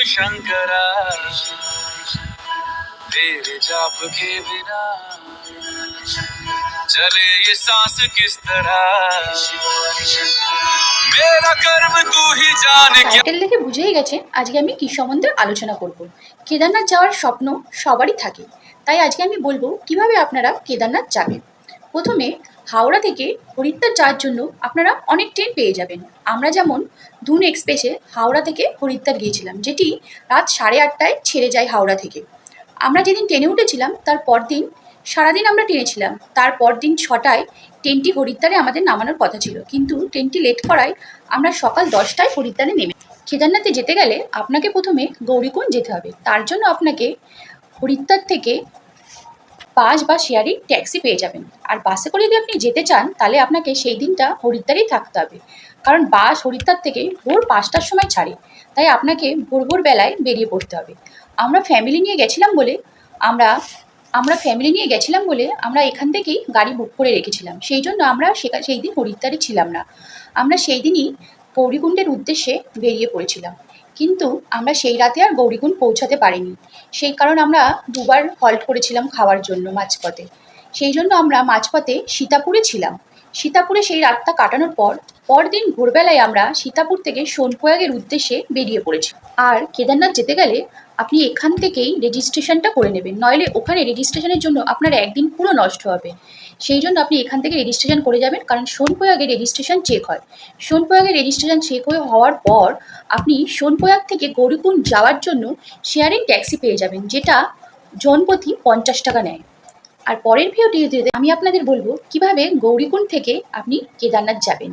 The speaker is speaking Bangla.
शंकरा तेरे जाप के बिना चले ये सांस किस तरह मेरा कर्म तू ही जाने क्या টাইটেল দেখে বুঝেই গেছে আজকে আমি কি সম্বন্ধে আলোচনা করব কেদারনাথ যাওয়ার স্বপ্ন সবারই থাকে তাই আজকে আমি বলবো কিভাবে আপনারা কেদারনাথ যাবেন প্রথমে হাওড়া থেকে হরিদ্বার যাওয়ার জন্য আপনারা অনেক ট্রেন পেয়ে যাবেন। আমরা যেমন ধুন এক্সপ্রেসে হাওড়া থেকে হরিদ্বার গিয়েছিলাম, যেটি রাত সাড়ে আটটায় ছেড়ে যায় হাওড়া থেকে। আমরা যেদিন ট্রেনে উঠেছিলাম, তার পরদিন, সারাদিন আমরা ট্রেনে ছিলাম। তারপর দিন ছটায় ট্রেনটি হরিদ্বারে আমাদের নামানোর কথা ছিল। কিন্তু ট্রেনটি লেট করায় আমরা সকাল দশটায় হরিদ্বারে নেমে কেদারনাথে যেতে গেলে আপনাকে প্রথমে গৌরীকুণ্ড যেতে হবে। তার জন্য আপনাকে হরিদ্বার থেকে বাস বা শেয়ারিং ট্যাক্সি পেয়ে যাবেন। আর বাসে করে যদি আপনি যেতে চান, তাহলে আপনাকে সেই দিনটা হরিদ্বারেই থাকতে হবে। কারণ বাস হরিদ্বার থেকে ভোর পাঁচটার সময় ছাড়ে। তাই আপনাকে ভোর ভোর বেলায় বেরিয়ে পড়তে হবে। আমরা ফ্যামিলি নিয়ে গেছিলাম বলে আমরা আমরা ফ্যামিলি নিয়ে গেছিলাম বলে আমরা এখান থেকেই গাড়ি বুক করে রেখেছিলাম। সেই জন্য আমরা সেই দিন হরিদ্বারে ছিলাম না। আমরা সেই দিনই গৌরীকুণ্ডের উদ্দেশ্যে বেরিয়ে পড়েছিলাম। কিন্তু আমরা সেই রাতে আর গৌরীগুণ পৌঁছাতে পারিনি। সেই কারণ আমরা দুবার হল্ট করেছিলাম খাওয়ার জন্য মাঝপথে। সেই জন্য আমরা মাঝপথে সীতাপুরে ছিলাম। সীতাপুরে সেই রাতটা কাটানোর পর পরদিন ভোরবেলায় আমরা সীতাপুর থেকে সোনপ্রয়াগের উদ্দেশ্যে বেরিয়ে পড়েছি। আর কেদারনাথ যেতে গেলে আপনি এখান থেকেই রেজিস্ট্রেশনটা করে নেবেন। নইলে ওখানে রেজিস্ট্রেশনের জন্য আপনার একদিন পুরো নষ্ট হবে। সেই জন্য আপনি এখান থেকে রেজিস্ট্রেশন করে যাবেন, কারণ সোনপ্রয়াগে রেজিস্ট্রেশন চেক হয়। সোনপ্রয়াগে রেজিস্ট্রেশন চেক হয়ে হওয়ার পর আপনি সোনপ্রয়াগ থেকে গৌরীকুণ্ড যাওয়ার জন্য শেয়ারিং ট্যাক্সি পেয়ে যাবেন, যেটা জনপ্রতি পঞ্চাশ টাকা নেয়। আর পরের ভিডিওটিতে আমি আপনাদের বলব কীভাবে গৌরীকুণ্ড থেকে আপনি কেদারনাথ যাবেন।